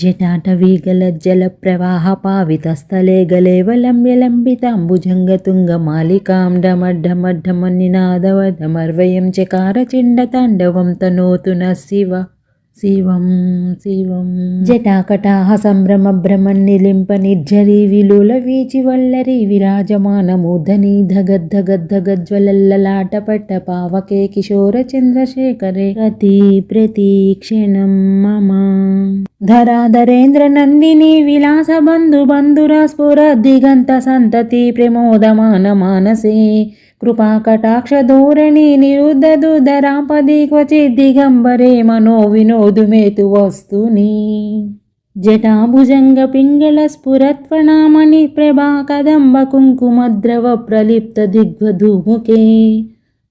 जटाटवीगलज्जलप्रवाहपावितस्थले गलेवलम्ब्यलम्बिताम्बुजङ्गतुङ्गमालिकां डमड्डमड्डमन्निनादवधमर्वयं चकारचिण्डताण्डवं तनोतु नः शिव శివం శివం. జటాకటాహ సంభ్రమ భ్రమన్నిలింప నిర్జరి విలుల వీచి వల్లరి విరాజమానము ధని ధగద్ధ గద్ధ గజ్వలల్లలాట పట్ట పావకే కిశోర చంద్రశేఖరే. ప్రతి ప్రతి క్షణం మమ ధరాధరేంద్ర నందిని విలాస బంధు బంధుర స్ఫుర దిగంత సంతతి ప్రమోదమాన మానసే. కృపాకటాక్షధోరణి నిరుద్ధదుధరాపది క్వచిద్ దిగంబరే మనో వినోదుమేతు వస్తుని జటాభుజంగ పింగళ స్ఫురత్వనామణి ప్రభా కదంబ కుంకుమద్రవ ప్రలిప్త దిగ్వధూముఖే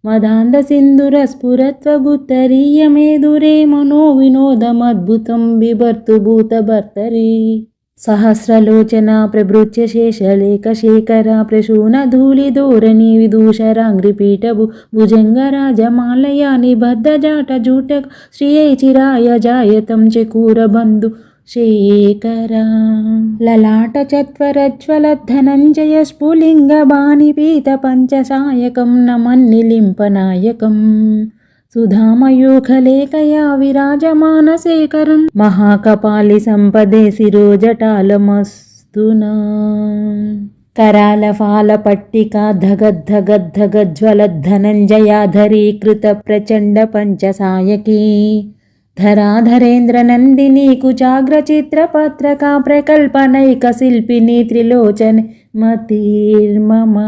మదాంద సింధుర స్ఫురత్వగుత్తరీయమేదురే మనో వినోదమద్భుతం బిభర్తు భూత భర్తరి సహస్రలోచన ప్రభృత్య శేషలేఖ శేఖర ప్రశూన ధూళి ధోరణి విదూషరాంగ్రిపీఠభు భుజంగ రాజమాలయ నిబద్ధ జాట జూట శ్రియ చిరాయ జాయతం చకూర బంధు శేఖర. లలాట చత్వరజ్వల ధనంజయ స్ఫులింగ బాణిపీత పంచసాయకం నమన్నిలింపనాయకం సుధామయూఖలేఖయా విరాజమానశేఖరం మహాకపాలి సంపదే శిరోజటాలమస్తునా कराल फाल पट्टिका धगद्धगद्धगज्वलद्धनञ्जयाधरीकृत प्रचण्ड पञ्चसायकी धराधरेन्द्रनन्दिनी कुचाग्रचित्रपत्रका प्रकल्पनैकशिल्पिनी त्रिलोचन मतिर्मम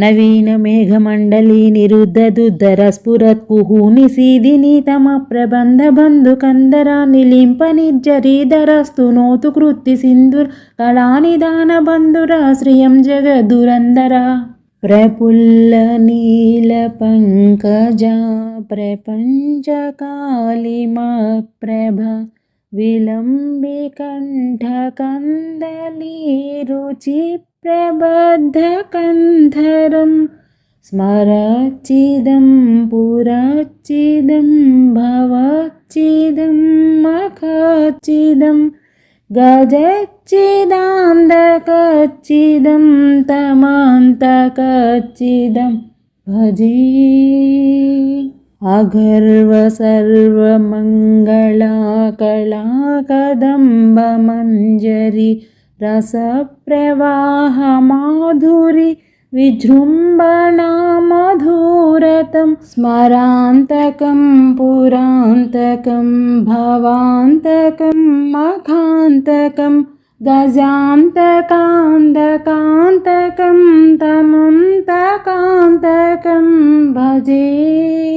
नवीनमेघमण्डली निरुद्धदुद्धर स्फुरत्कुहूनि सीदिनी तम प्रबन्धबन्धुकन्दरा निलिम्प निर्जरीधरस्तु नोतु कृत्ति सिन्धुर्कलानिदानबन्धुरा श्रियं जगदुरन्दरा प्रफुल्लनीलपङ्कजा प्रपञ्चकालिमप्रभा വിളംബി കണ്ഠകന്ധലീരുചിപ്രബദ്ധകന്ധരം സ്മരച്ചിദം പുരച്ചിദം ഭവച്ചിദം മഖച്ചിദം ഗജച്ചിദാന്തകച്ചിദം തമാന്തകച്ചിദം ഭജേ. अगर्व सर्वमङ्गलाकलाकदम्बमञ्जरि रसप्रवाहमाधुरि विजृम्भणा मधुरतं स्मरान्तकं पुरान्तकं भवान्तकं मखान्तकं गजान्तकान्तकान्तकं तमन्तकान्तकं भजे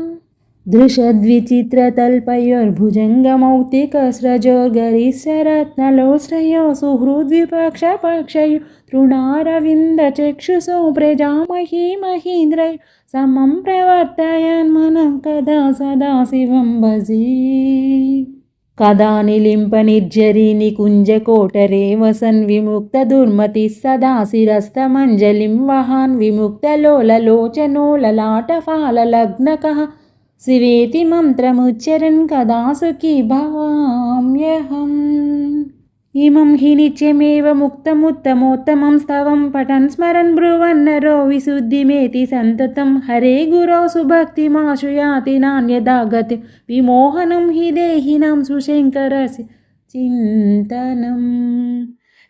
दृशद्विचित्रतल्पयोर्भुजङ्गमौक्तिकस्रजोर्गरिशरत्नलोश्रयो सुहृद्विपक्षपक्षयो तृणारविन्दचक्षुषो प्रजामही महीन्द्रयो समं प्रवर्तयन् मनः कदा सदा शिवं भजे कदा निलिम्प निर्जरी निकुञ्जकोटरे वसन् विमुक्तदुर्मतिः सदा शिरस्तमञ्जलिं वहान् विमुक्तलोललोचनो ललाटफाललग्नकः శివేతి మంత్రముచ్చరన్ కదా సుఖీ భామ్యహం ఇమం హి నిత్యమేవ ముక్తముత్తమోత్తమం స్తవం పఠన్ స్మరన్ బ్రువన్నరో విశుద్ధిమేతి సంతతం. హరే గురో సుభక్తిమాశుయాతి నాణ్యదాగతి విమోహనం హి దేహినాం సుశంకరసి చింతనం.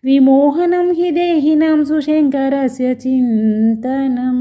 విమోహనం హి దేహినాం సుశంకరస్య చింతనం.